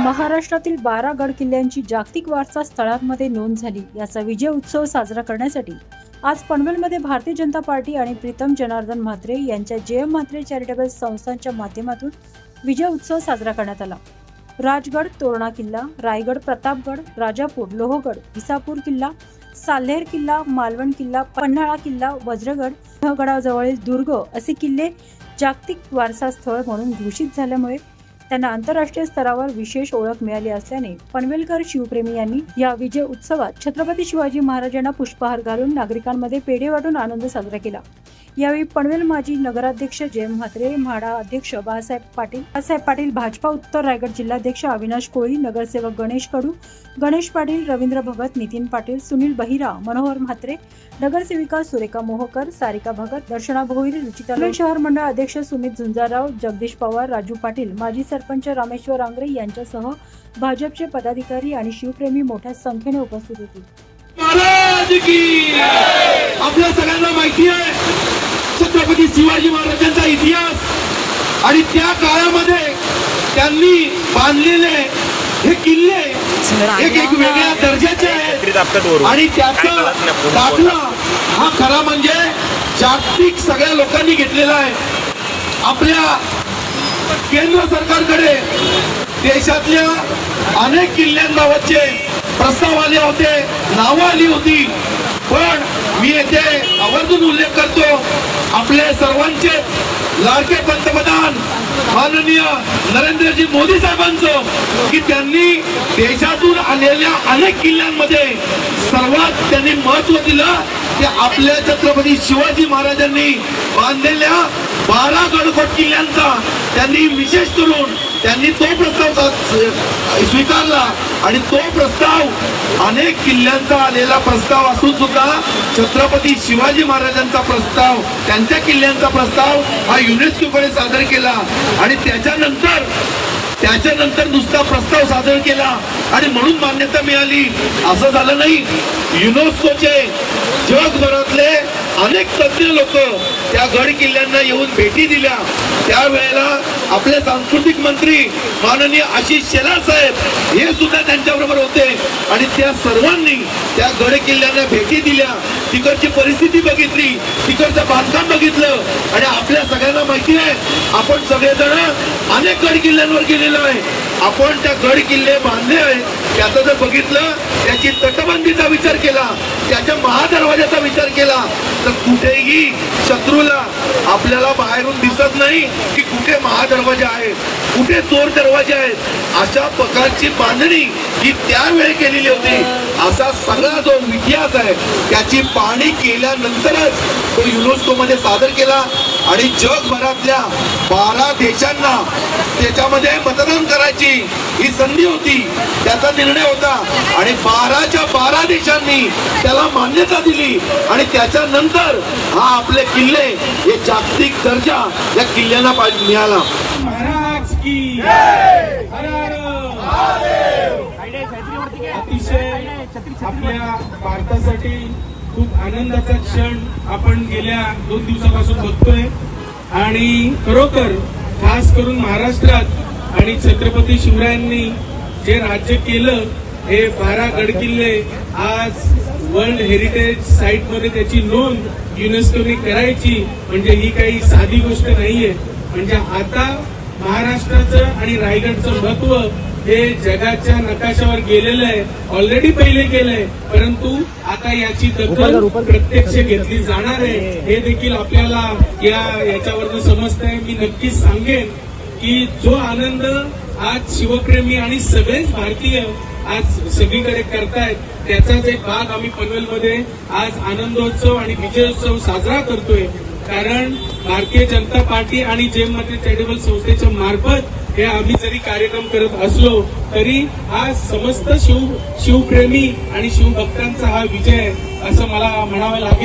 महाराष्ट्रातील बारा गड किल्ल्यांची जागतिक वारसा स्थळांमध्ये नोंद झाली. याचा विजय उत्सव साजरा करण्यासाठी आज पनवेलमध्ये भारतीय जनता पार्टी आणि प्रीतम जनार्दन म्हात्रे यांच्या जे एम म्हात्रे चॅरिटेबल संस्थांच्या माध्यमातून विजय उत्सव साजरा करण्यात आला. राजगड तोरणा किल्ला रायगड प्रतापगड राजापूर लोहगड इसापूर किल्ला साल्हेर किल्ला मालवण किल्ला पन्हाळा किल्ला वज्रगड सिंहगडाजवळील दुर्ग असे किल्ले जागतिक वारसा स्थळ म्हणून घोषित झाल्यामुळे त्यांना आंतरराष्ट्रीय स्तरावर विशेष ओळख मिळाली असल्याने पनवेलकर शिवप्रेमी यांनी या विजय उत्सवात छत्रपती शिवाजी महाराजांना पुष्पहार घालून नागरिकांमध्ये पेढे वाटून आनंद साजरा केला. यावेळी पनवेल माजी नगराध्यक्ष जय म्हात्रे म्हाडा अध्यक्ष बाळासाहेब पाटील बाळासाहेब पाटील भाजपा उत्तर रायगड जिल्हाध्यक्ष अविनाश कोळी नगरसेवक गणेश कडू गणेश पाटील रवींद्र भगत नितीन पाटील सुनील बहिरा मनोहर म्हात्रे नगरसेविका सुरेखा मोहकर सारिका भगत दर्शना भोईर रुचिता शहर मंडळ अध्यक्ष सुमित झुंजाराव जगदीश पवार राजू पाटील माजी सरपंच रामेश्वर आंग्रे यांच्यासह भाजपचे पदाधिकारी आणि शिवप्रेमी मोठ्या संख्येने उपस्थित होते महाराज की आपल्या सगळ्यांना माहिती आहे छत्रपती शिवाजी महाराजांचा इतिहास आणि त्या काळामध्ये त्यांनी बांधलेले हे किल्ले एक एक वेगळ्या दर्जाचे आहेत. आणि त्याचा दाखला हा खरा म्हणजे जागतिक सगळ्या लोकांनी घेतलेला आहे. आपल्या केंद्र सरकारकडे देशातल्या अनेक किल्ल्यांबाबतचे प्रस्ताव आले होते नावं आली होती. पण मी येथे आवर्जून उल्लेख करतो आपले सर्वांचे लाडके पंतप्रधान माननीय नरेंद्रजी मोदी साहेबांचं की त्यांनी देशातून आलेल्या अनेक किल्ल्यांमध्ये सर्वात त्यांनी महत्त्व दिलं ते आपल्या छत्रपती शिवाजी महाराजांनी बांधलेल्या बारा गडकोट किल्ल्यांचा त्यांनी विशेष करून त्यांनी तो प्रस्ताव स्वीकारला. आणि तो प्रस्ताव अनेक किल्ल्यांचा आलेला प्रस्ताव असून सुद्धा छत्रपती शिवाजी महाराजांचा प्रस्ताव त्यांच्या किल्ल्यांचा प्रस्ताव हा युनेस्कोकडे सादर केला. आणि त्याच्यानंतर त्याच्यानंतर नुसता प्रस्ताव सादर केला. आणि म्हणून मान्यता मिळाली. असं झालं नाही. युनेस्कोचे जगभरातले अनेक तज्ञ लोक त्या गड किल्ल्यांना येऊन भेटी दिल्या. त्यावेळेला आपले सांस्कृतिक मंत्री माननीय आशिष शेलार साहेब हे सुद्धा त्यांच्याबरोबर होते. आणि त्या सर्वांनी त्या गड किल्ल्यांना भेटी दिल्या. तिकडची परिस्थिती बघितली तिकडचं बांधकाम बघितलं. आणि आपल्या सगळ्यांना माहिती आहे आपण सगळेजण अनेक गड किल्ल्यांवर गेलेलो आहे. आपण त्या गड किल्ले बांधले आहेत. त्याचं जर बघितलं त्याची तटबंदीचा विचार केला त्याच्या महादरवाजाचा विचार केला तर कुठेही शत्रूला आपल्याला बाहेरून दिसत नाही की कुठे महादरवाजा आहे कुठे चोर दरवाजे आहेत. अशा प्रकारची बांधणी ही त्यावेळी केलेली होती. असा सगळा जो इतिहास आहे त्याची पाहणी केल्यानंतरच तो युनेस्को मध्ये सादर केला. आणि जगभरातल्या बारा देशांना त्याच्यामध्ये मतदान करायची ही संधी होती त्याचा निर्णय होता. आणि बाराच्या बारा देशांनी त्याला मान्यता दिली. आणि त्याच्यानंतर हा आपले किल्ले हे जागतिक दर्जा या किल्ल्यांना मिळाला. महाराज की अतिशय आपल्या भारतासाठी खूप आनंदाचा क्षण आपण गेल्या दोन दिवसापासून बघतोय. आणि खरोखर खास करून महाराष्ट्रात आणि छत्रपती शिवरायांनी जे राज्य केलं हे बारा गडकिल्ले आज वर्ल्ड हेरिटेज साईटमध्ये त्याची नोंद युनेस्कोने करायची म्हणजे ही काही साधी गोष्ट नाहीये. म्हणजे आता महाराष्ट्राचं आणि रायगडचं महत्त्व हे जगाच्या नकाशावर गेलेलं आहे. ऑलरेडी पहिले गेलंय परंतु आता याची दखल प्रत्यक्ष घेतली जाणार आहे. हे देखील आपल्याला या याच्यावरनं समजतंय. मी नक्कीच सांगेन की जो आनंद आज शिवप्रेमी आणि सगळेच भारतीय आज सगळीकडे करतायत त्याचाच एक भाग आम्ही पनवेलमध्ये आज आनंदोत्सव आणि विजयोत्सव साजरा करतोय. कारण भारतीय जनता पार्टी आणि जेममध्ये चॅरिटेबल संस्थेच्या मार्फत हे आम्ही जरी कार्यक्रम करत असलो तरी हा समस्त शिव शिवप्रेमी आणि शिवभक्तांचा हा विजय असं मला म्हणावं लागेल.